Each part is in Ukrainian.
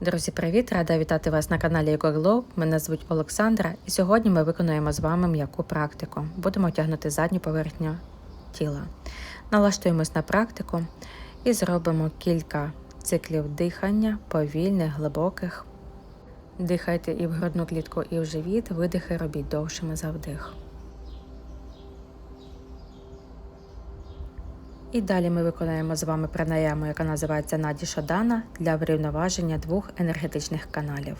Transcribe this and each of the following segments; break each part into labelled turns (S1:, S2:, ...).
S1: Друзі, привіт! Рада вітати вас на каналі EcoGlow. Мене звуть Олександра, і сьогодні ми виконуємо з вами м'яку практику. Будемо тягнути задню поверхню тіла. Налаштуємось на практику і зробимо кілька циклів дихання, повільних, глибоких. Дихайте і в грудну клітку, і в живіт. Видихи робіть довшими за вдих. І далі ми виконаємо з вами пранаяму, яка називається Наді Шодана для врівноваження двох енергетичних каналів.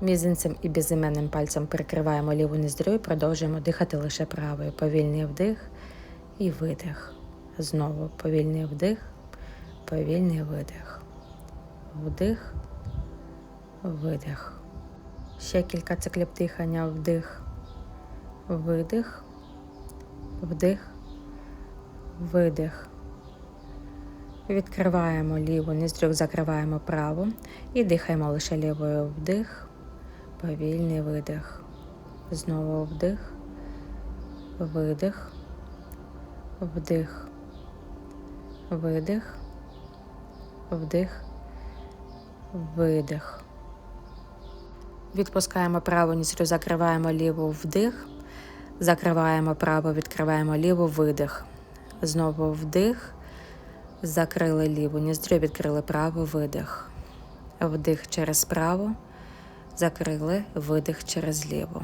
S1: Мізинцем і безіменним пальцем прикриваємо ліву ніздрю і продовжуємо дихати лише правою. Повільний вдих і видих. Знову повільний вдих, повільний видих. Вдих, видих. Ще кілька циклів дихання. Вдих, видих, вдих видих. Відкриваємо ліву ніздрю, закриваємо праву і дихаємо лише лівою вдих, повільний видих. Знову вдих, видих, вдих, видих, вдих, видих. Відпускаємо праву ніздрю, закриваємо ліву вдих, закриваємо праву, відкриваємо ліву видих. Знову вдих, закрили ліву ніздрю, відкрили праву, видих. Вдих через праву, закрили, видих через ліву.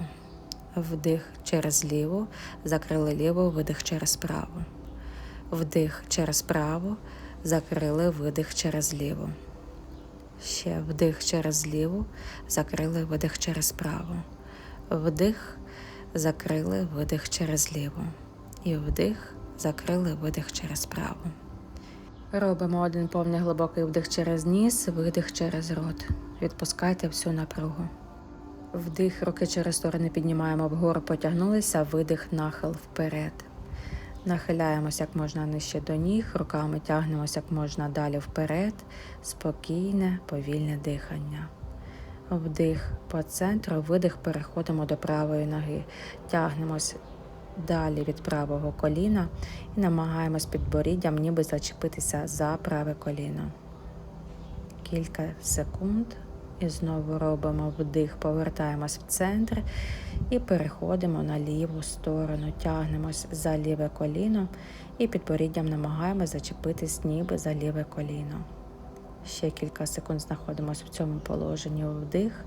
S1: Вдих через ліву, закрили ліву, видих через праву. Вдих через праву, закрили, видих через ліву. Ще вдих через ліву, закрили, видих через праву. Вдих, закрили, видих через ліву. І вдих закрили видих через праву. Робимо один повний глибокий вдих через ніс, видих через рот. Відпускайте всю напругу. Вдих, руки через сторони піднімаємо вгору, потягнулися, видих, нахил вперед. Нахиляємося як можна нижче до ніг, руками тягнемося як можна далі вперед, спокійне, повільне дихання. Вдих по центру, видих, переходимо до правої ноги. Тягнемось далі від правого коліна і намагаємось підборіддям ніби зачепитися за праве коліно. Кілька секунд. І знову робимо вдих, повертаємось в центр і переходимо на ліву сторону, тягнемось за ліве коліно і підборіддям намагаємось зачепитись ніби за ліве коліно. Ще кілька секунд знаходимося в цьому положенні вдих,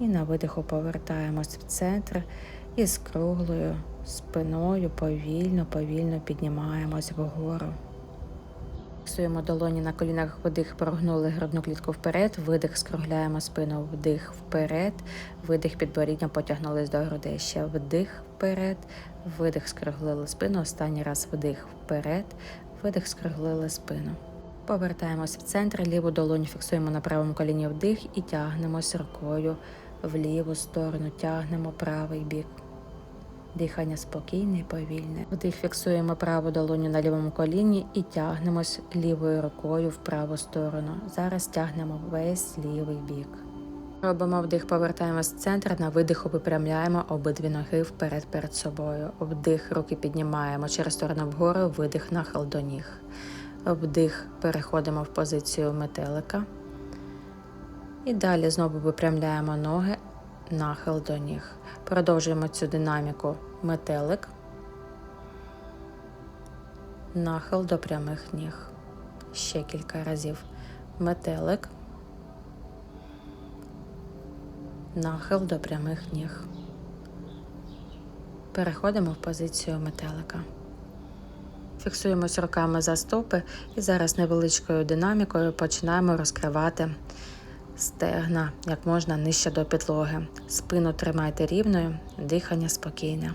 S1: і на видиху повертаємось в центр і з круглою спиною повільно, повільно піднімаємось вгору. Фіксуємо долоні на колінах вдих, прогнули грудну клітку вперед, видих, скругляємо спину, вдих вперед, видих підборіддям потягнулись до грудей. Ще вдих вперед, видих, скруглили спину. Останній раз вдих вперед, видих, скруглили спину. Повертаємось в центр, ліву долоню фіксуємо на правому коліні вдих і тягнемось рукою в ліву сторону, тягнемо правий бік. Дихання спокійне і повільне. Вдих фіксуємо праву долоню на лівому коліні і тягнемось лівою рукою в праву сторону. Зараз тягнемо весь лівий бік. Робимо вдих, повертаємось в центр, на видиху випрямляємо обидві ноги вперед перед собою. Вдих, руки піднімаємо через сторону вгору, видих нахил до ніг. Вдих, переходимо в позицію метелика. І далі знову випрямляємо ноги, нахил до ніг. Продовжуємо цю динаміку метелик, нахил до прямих ніг. Ще кілька разів. Метелик, нахил до прямих ніг. Переходимо в позицію метелика. Фіксуємось руками за стопи і зараз невеличкою динамікою починаємо розкривати стегна як можна нижче до підлоги. Спину тримайте рівною, дихання спокійне.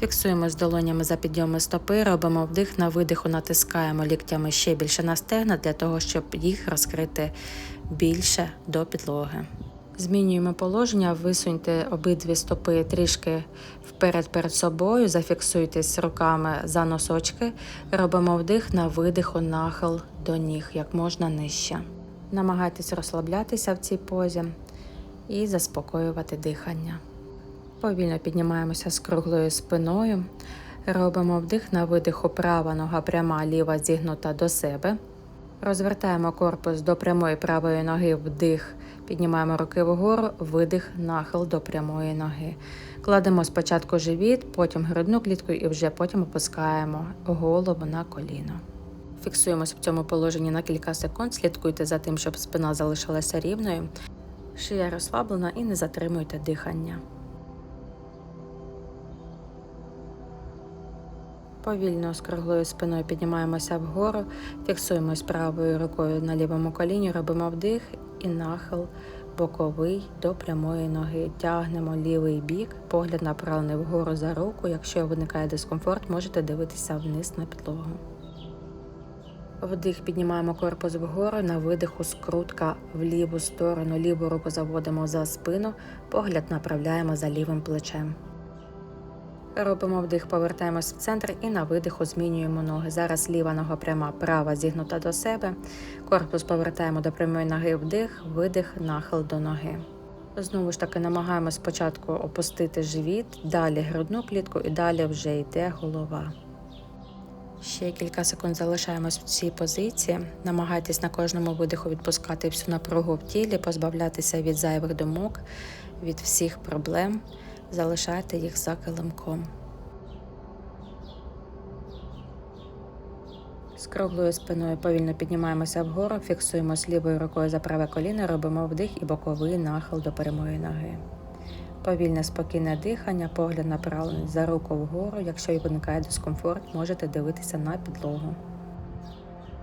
S1: Фіксуємось долонями за підйоми стопи, робимо вдих на видиху, натискаємо ліктями ще більше на стегна для того, щоб їх розкрити більше до підлоги. Змінюємо положення, висуньте обидві стопи трішки вперед перед собою, зафіксуйтесь руками за носочки, робимо вдих на видиху, нахил до ніг як можна нижче. Намагайтесь розслаблятися в цій позі і заспокоювати дихання. Повільно піднімаємося з круглою спиною, робимо вдих на видиху, права нога пряма, ліва зігнута до себе. Розвертаємо корпус до прямої правої ноги, вдих, піднімаємо руки вгору, видих, нахил до прямої ноги. Кладемо спочатку живіт, потім грудну клітку і вже потім опускаємо голову на коліно. Фіксуємося в цьому положенні на кілька секунд. Слідкуйте за тим, щоб спина залишилася рівною. Шия розслаблена і не затримуйте дихання. Повільно з круглою спиною піднімаємося вгору, фіксуємось правою рукою на лівому коліні, робимо вдих і нахил боковий до прямої ноги. Тягнемо лівий бік, погляд направлений вгору за руку. Якщо виникає дискомфорт, можете дивитися вниз на підлогу. Вдих піднімаємо корпус вгору, на видиху скрутка в ліву сторону, ліву руку заводимо за спину, погляд направляємо за лівим плечем. Робимо вдих, повертаємось в центр і на видиху змінюємо ноги. Зараз ліва нога пряма, права зігнута до себе. Корпус повертаємо до прямої ноги вдих, видих, нахил до ноги. Знову ж таки намагаємось спочатку опустити живіт, далі грудну клітку і далі вже йде голова. Ще кілька секунд залишаємось в цій позиції. Намагайтесь на кожному видиху відпускати всю напругу в тілі, позбавлятися від зайвих думок, від всіх проблем. Залишайте їх за килимком. З круглою спиною повільно піднімаємося вгору, фіксуємось лівою рукою за праве коліно, робимо вдих і боковий нахил до прямої ноги. Повільне спокійне дихання, погляд направлений за руку вгору. Якщо виникає дискомфорт, можете дивитися на підлогу.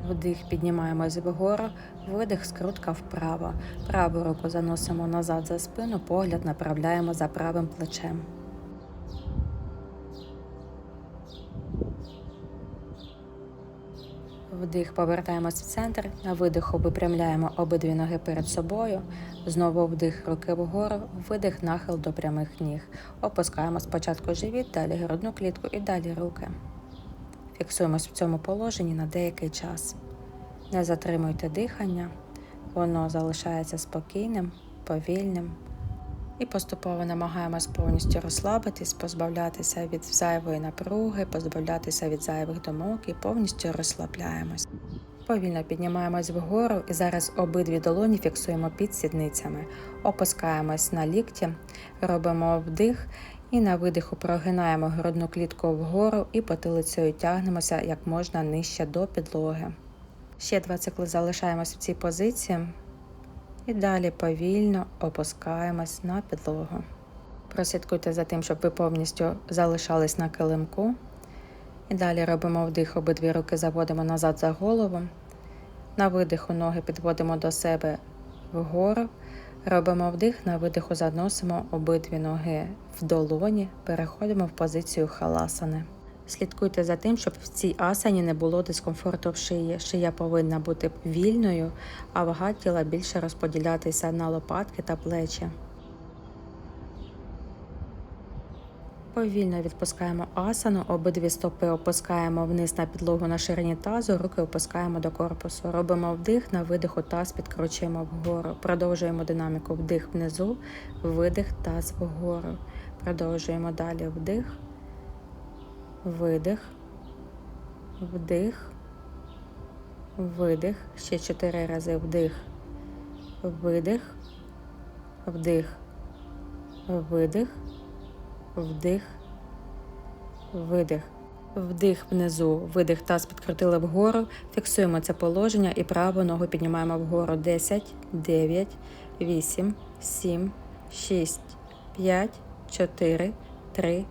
S1: Вдих піднімаємось вгору, видих, скрутка вправо. Праву руку заносимо назад за спину, погляд направляємо за правим плечем. Вдих, повертаємось в центр. На видиху випрямляємо обидві ноги перед собою. Знову вдих, руки вгору, видих, нахил до прямих ніг. Опускаємо спочатку живіт, далі грудну клітку і далі руки. Фіксуємось в цьому положенні на деякий час. Не затримуйте дихання, воно залишається спокійним, повільним. І поступово намагаємось повністю розслабитись, позбавлятися від зайвої напруги, позбавлятися від зайвих думок і повністю розслабляємось. Повільно піднімаємось вгору і зараз обидві долоні фіксуємо під сідницями, опускаємось на лікті, робимо вдих і на видиху прогинаємо грудну клітку вгору і потилицею тягнемося як можна нижче до підлоги. Ще два цикли залишаємось в цій позиції. І далі повільно опускаємось на підлогу. Прослідкуйте за тим, щоб ви повністю залишались на килимку. І далі робимо вдих, обидві руки заводимо назад за голову. На видиху ноги підводимо до себе вгору. Робимо вдих, на видиху заносимо обидві ноги в долоні, переходимо в позицію халасани. Слідкуйте за тим, щоб в цій асані не було дискомфорту в шиї. Шия повинна бути вільною, а вага тіла більше розподілятися на лопатки та плечі. Повільно відпускаємо асану, обидві стопи опускаємо вниз на підлогу на ширині тазу, руки опускаємо до корпусу. Робимо вдих, на видиху таз підкручуємо вгору. Продовжуємо динаміку вдих внизу, видих, таз вгору. Продовжуємо далі вдих видих, вдих, видих. Ще чотири рази вдих, видих, вдих, видих, вдих, видих. Вдих внизу, видих, таз підкрутили вгору. Фіксуємо це положення і праву ногу піднімаємо вгору. 10, 9, 8, 7, 6, 5, 4, 3,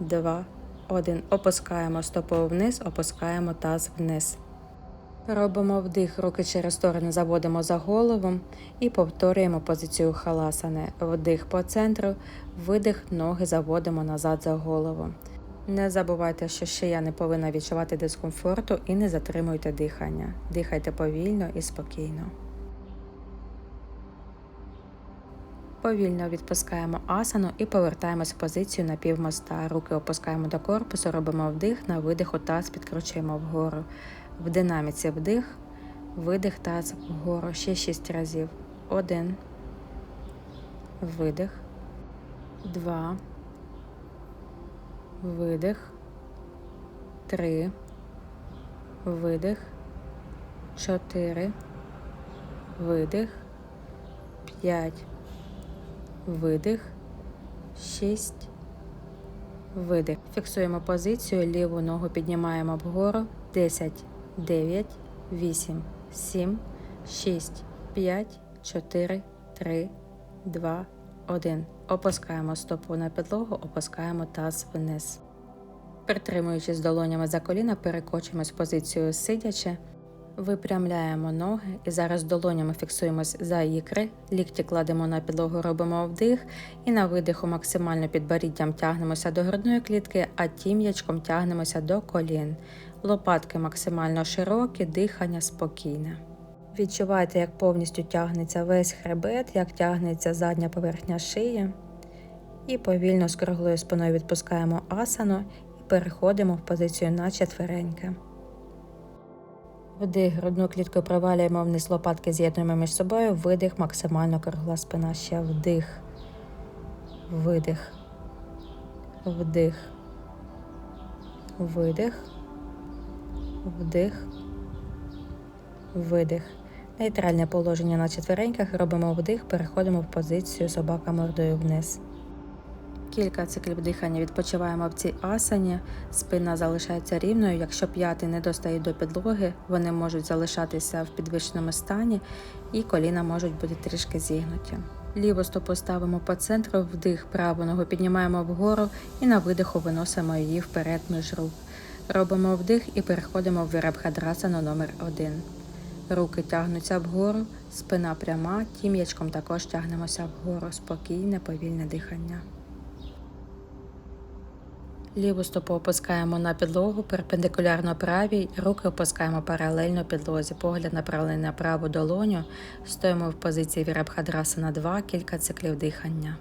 S1: 2, один. Опускаємо стопу вниз, опускаємо таз вниз. Робимо вдих, руки через сторони заводимо за голову і повторюємо позицію халасани. Вдих по центру, видих, ноги заводимо назад за голову. Не забувайте, що шия не повинна відчувати дискомфорту і не затримуйте дихання. Дихайте повільно і спокійно. Повільно відпускаємо асану і повертаємось в позицію на півмоста. Руки опускаємо до корпусу, робимо вдих, на видиху таз підкручуємо вгору. В динаміці вдих, видих таз вгору. Ще шість разів. Один. Видих. Два. Видих. Три. Видих. чотири, видих, п'ять, видих, шість, видих. Фіксуємо позицію, ліву ногу піднімаємо вгору. 10, 9, 8, 7, 6, 5, 4, 3, 2, 1. Опускаємо стопу на підлогу, опускаємо таз вниз. Притримуючись долонями за коліна, перекочуємось в позицію сидячи, випрямляємо ноги і зараз долонями фіксуємось за ікри, лікті кладемо на підлогу, робимо вдих і на видиху максимально підборіддям тягнемося до грудної клітки, а тім'ячком тягнемося до колін. Лопатки максимально широкі, дихання спокійне. Відчувайте, як повністю тягнеться весь хребет, як тягнеться задня поверхня шиї. І повільно з круглою спиною відпускаємо асану і переходимо в позицію на четвереньки. Вдих, грудну клітку провалюємо вниз лопатки, з'єднуємо між собою, видих, максимально кругла спина. Ще вдих, видих, вдих, видих, вдих, видих. Нейтральне положення на четвереньках, робимо вдих, переходимо в позицію собака мордою вниз. Кілька циклів дихання відпочиваємо в цій асані. Спина залишається рівною. Якщо п'яти не достають до підлоги, вони можуть залишатися в підвищеному стані і коліна можуть бути трішки зігнуті. Ліву стопу ставимо по центру, вдих, праву ногу піднімаємо вгору і на видиху виносимо її вперед між рук. Робимо вдих і переходимо в вірабхадрасану номер 1 Руки тягнуться вгору, спина пряма, тім'ячком також тягнемося вгору. Спокійне, повільне дихання. Ліву стопу опускаємо на підлогу, перпендикулярно правій, руки опускаємо паралельно підлозі, погляд направлений на праву долоню, стоїмо в позиції Вірабхадрасана 2, кілька циклів дихання.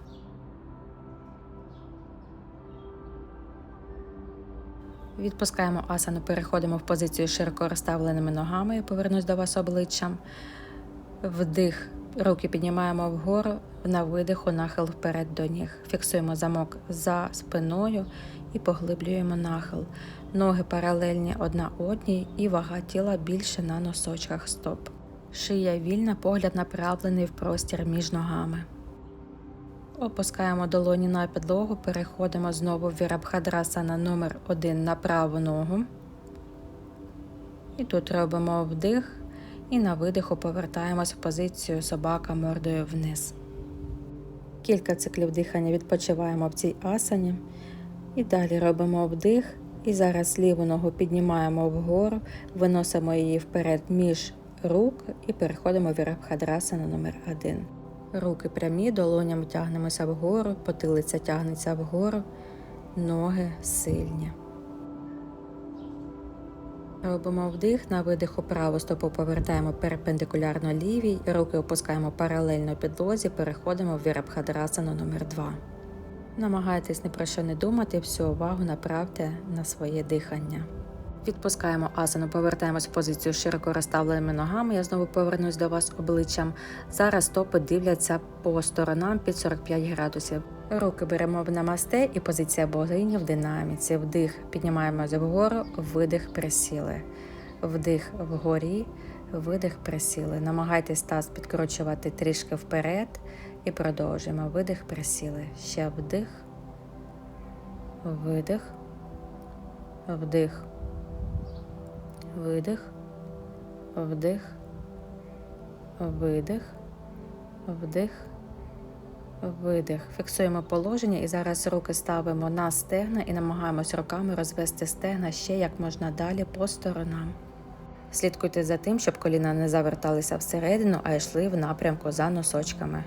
S1: Відпускаємо асану, переходимо в позицію широко розставленими ногами. Я повернусь до вас обличчям. Вдих, руки піднімаємо вгору, на видиху, нахил вперед до ніг. Фіксуємо замок за спиною і поглиблюємо нахил. Ноги паралельні одна одній і вага тіла більше на носочках стоп. Шия вільна, погляд направлений в простір між ногами. Опускаємо долоні на підлогу, переходимо знову в Вірабхадрасана номер 1 на праву ногу. І тут робимо вдих і на видиху повертаємось в позицію собака мордою вниз. Кілька циклів дихання відпочиваємо в цій асані. І далі робимо вдих. І зараз ліву ногу піднімаємо вгору, виносимо її вперед між рук і переходимо в Вірабхадрасана номер 1 Руки прямі, долонями тягнемося вгору, потилиця тягнеться вгору, ноги сильні. Робимо вдих, на видиху праву стопу повертаємо перпендикулярно лівій, руки опускаємо паралельно підлозі, переходимо в Вірабхадрасану номер 2 Намагайтесь ні про що не думати, всю увагу направте на своє дихання. Відпускаємо асану, повертаємось в позицію широко розставленими ногами. Я знову повернусь до вас обличчям. Зараз стопи дивляться по сторонам під 45 градусів. Руки беремо в намасте і позиція богині в динаміці. Вдих, піднімаємося вгору, видих, присіли. Вдих вгорі, видих, присіли. Намагайтесь таз підкручувати трішки вперед і продовжуємо. Видих, присіли. Ще вдих, видих, вдих видих, вдих, видих, вдих, видих. Фіксуємо положення і зараз руки ставимо на стегна і намагаємось руками розвести стегна ще як можна далі по сторонам. Слідкуйте за тим, щоб коліна не заверталися всередину, а йшли в напрямку за носочками.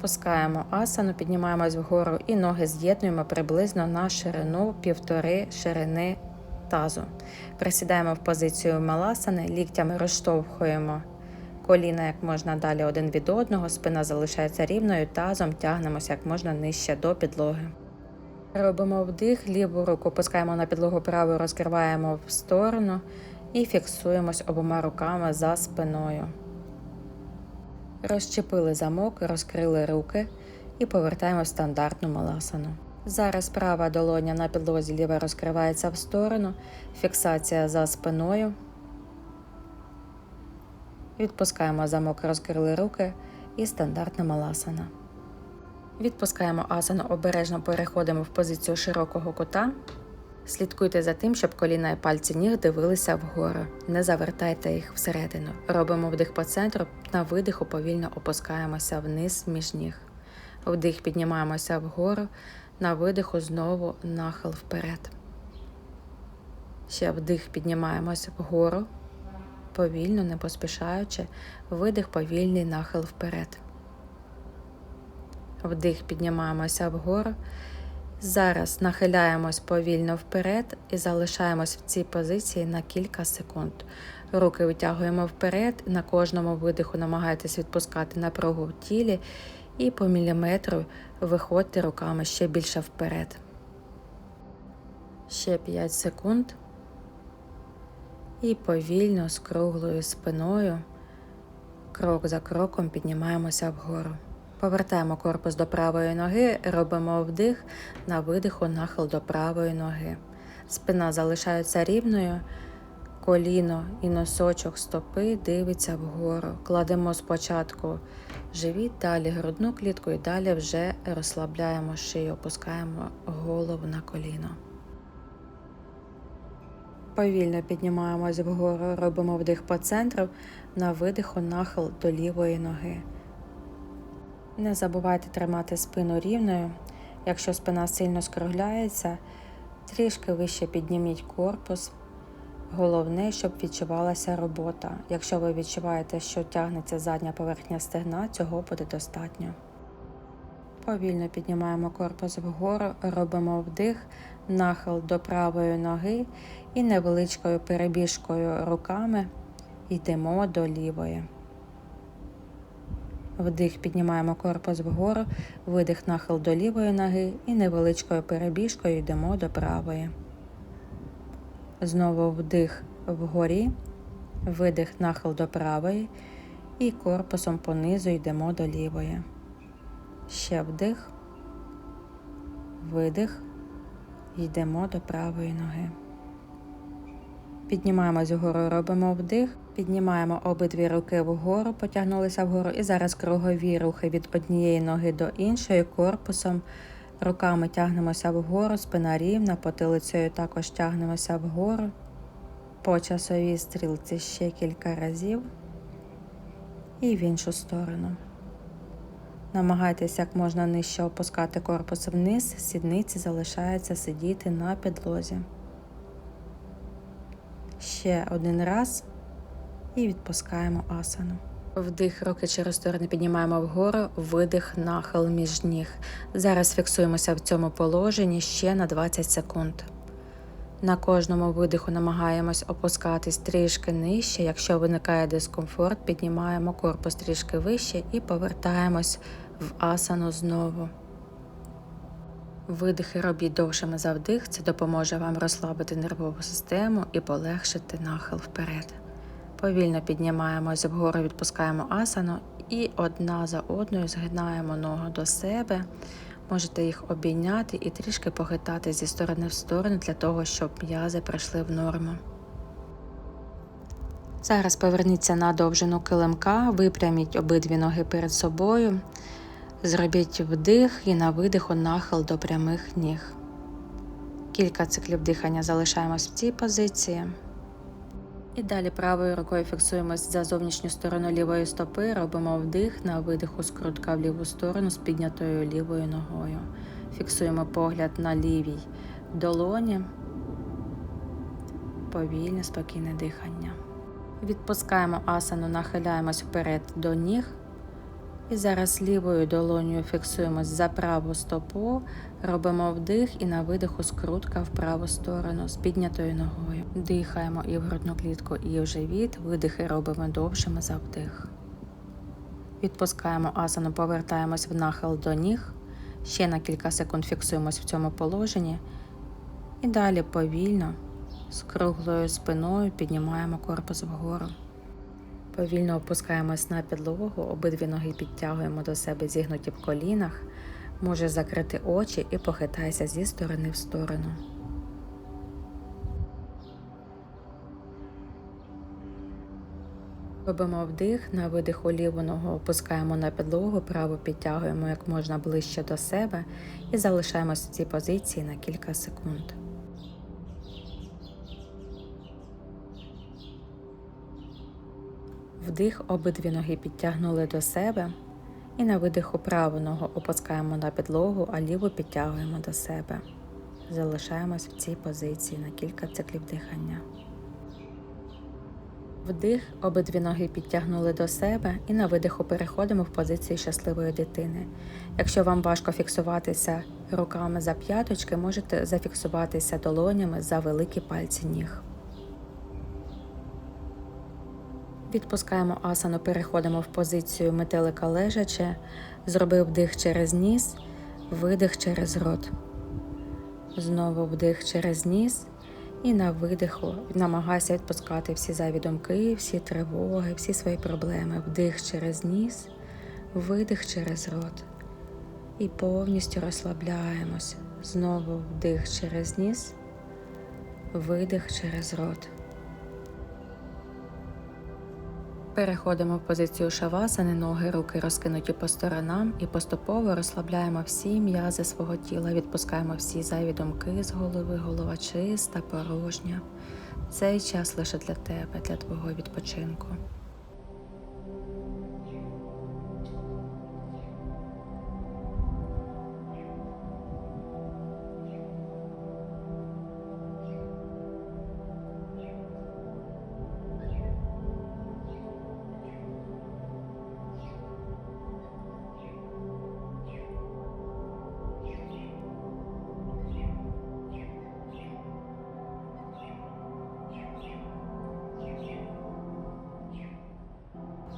S1: Пускаємо асану, піднімаємось вгору і ноги з'єднуємо приблизно на ширину півтори ширини тазу. Присідаємо в позицію маласани, ліктями розштовхуємо коліна як можна далі один від одного, спина залишається рівною, тазом тягнемося як можна нижче до підлоги. Робимо вдих, ліву руку опускаємо на підлогу праву, розкриваємо в сторону і фіксуємось обома руками за спиною. Розчепили замок, розкрили руки і повертаємо в стандартну маласану. Зараз права долоня на підлозі ліва розкривається в сторону, фіксація за спиною. Відпускаємо замок, розкрили руки і стандартна маласана. Відпускаємо асану, обережно переходимо в позицію широкого кута. Слідкуйте за тим, щоб коліна і пальці ніг дивилися вгору. Не завертайте їх всередину. Робимо вдих по центру, на видиху повільно опускаємося вниз між ніг. Вдих піднімаємося вгору, на видиху знову нахил вперед. Ще вдих піднімаємося вгору, повільно, не поспішаючи, видих повільний нахил вперед. Вдих піднімаємося вгору. Зараз нахиляємось повільно вперед і залишаємось в цій позиції на кілька секунд. Руки витягуємо вперед, на кожному видиху намагайтесь відпускати напругу в тілі і по міліметру виходьте руками ще більше вперед. Ще 5 секунд. І повільно з круглою спиною, крок за кроком піднімаємося вгору. Повертаємо корпус до правої ноги, робимо вдих на видиху нахил до правої ноги. Спина залишається рівною, коліно і носочок стопи дивиться вгору. Кладемо спочатку живіт, далі грудну клітку і далі вже розслабляємо шию, опускаємо голову на коліно. Повільно піднімаємось вгору, робимо вдих по центру, на видиху нахил до лівої ноги. Не забувайте тримати спину рівною. Якщо спина сильно скругляється, трішки вище підніміть корпус. Головне, щоб відчувалася робота. Якщо ви відчуваєте, що тягнеться задня поверхня стегна, цього буде достатньо. Повільно піднімаємо корпус вгору, робимо вдих, нахил до правої ноги і невеличкою перебіжкою руками йдемо до лівої. Вдих, піднімаємо корпус вгору, видих нахил до лівої ноги і невеличкою перебіжкою йдемо до правої. Знову вдих вгорі, видих нахил до правої і корпусом понизу йдемо до лівої. Ще вдих, видих, йдемо до правої ноги. Піднімаємось вгору, робимо вдих, піднімаємо обидві руки вгору, потягнулися вгору. І зараз кругові рухи від однієї ноги до іншої корпусом. Руками тягнемося вгору, спина рівна, потилицею також тягнемося вгору. По часовій стрілці ще кілька разів. І в іншу сторону. Намагайтеся як можна нижче опускати корпус вниз, сідниці залишаються сидіти на підлозі. Ще один раз і відпускаємо асану. Вдих, руки через сторони піднімаємо вгору, видих, нахил між ніг. Зараз фіксуємося в цьому положенні ще на 20 секунд. На кожному видиху намагаємось опускатись трішки нижче. Якщо виникає дискомфорт, піднімаємо корпус трішки вище і повертаємось в асану знову. Видихи робіть довшими за вдих, це допоможе вам розслабити нервову систему і полегшити нахил вперед. Повільно піднімаємось вгору, відпускаємо асану і одна за одною згинаємо ногу до себе. Можете їх обійняти і трішки похитати зі сторони в сторону для того, щоб м'язи прийшли в норму. Зараз поверніться на довжину килимка, випряміть обидві ноги перед собою. Зробіть вдих і на видиху нахил до прямих ніг. Кілька циклів дихання залишаємось в цій позиції. І далі правою рукою фіксуємось за зовнішню сторону лівої стопи, робимо вдих на видиху скрутка в ліву сторону з піднятою лівою ногою. Фіксуємо погляд на лівій долоні, повільне, спокійне дихання. Відпускаємо асану, нахиляємось вперед до ніг. І зараз лівою долонею фіксуємось за праву стопу, робимо вдих і на видиху скрутка в праву сторону з піднятою ногою. Дихаємо і в грудну клітку, і в живіт, видихи робимо довшими за вдих. Відпускаємо асану, повертаємось в нахил до ніг. Ще на кілька секунд фіксуємось в цьому положенні. І далі повільно, з круглою спиною піднімаємо корпус вгору. Повільно опускаємось на підлогу, обидві ноги підтягуємо до себе зігнуті в колінах, може закрити очі і похитайся зі сторони в сторону. Робимо вдих, на видиху ліву ногу опускаємо на підлогу, праву підтягуємо як можна ближче до себе і залишаємось в цій позиції на кілька секунд. Вдих, обидві ноги підтягнули до себе. І на видиху праву ногу опускаємо на підлогу, а ліву підтягуємо до себе. Залишаємось в цій позиції на кілька циклів дихання. Вдих, обидві ноги підтягнули до себе і на видиху переходимо в позицію щасливої дитини. Якщо вам важко фіксуватися руками за п'яточки, можете зафіксуватися долонями за великі пальці ніг. Відпускаємо асану, переходимо в позицію метелика лежаче, зробив вдих через ніс, видих через рот. Знову вдих через ніс і на видиху намагайся відпускати всі зайві думки, всі тривоги, всі свої проблеми. Вдих через ніс, видих через рот. І повністю розслабляємося. Знову вдих через ніс, видих через рот. Переходимо в позицію шавасани, ноги, руки розкинуті по сторонам і поступово розслабляємо всі м'язи свого тіла, відпускаємо всі зайві думки з голови, голова чиста, порожня. Цей час лише для тебе, для твого відпочинку.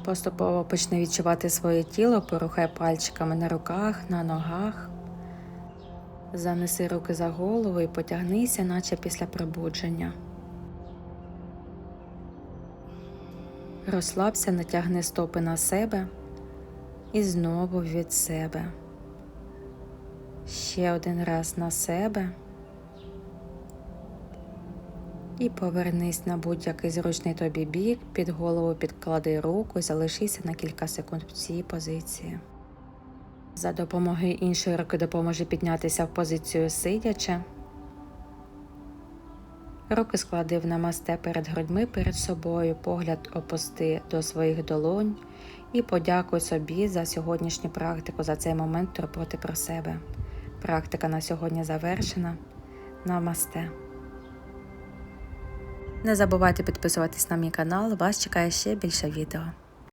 S1: Поступово почни відчувати своє тіло, порухай пальчиками на руках, на ногах. Занеси руки за голову і потягнися, наче після пробудження. Розслабся, натягни стопи на себе і знову від себе. Ще один раз на себе. І повернись на будь-який зручний тобі бік, під голову підклади руку і залишися на кілька секунд в цій позиції. За допомогою іншої руки допоможи піднятися в позицію сидячи. Руки склади в намасте перед грудьми перед собою, погляд опусти до своїх долонь і подякуй собі за сьогоднішню практику, за цей момент турботи про себе. Практика на сьогодні завершена. Намасте. Не забувайте підписуватись на мій канал, вас чекає ще більше відео.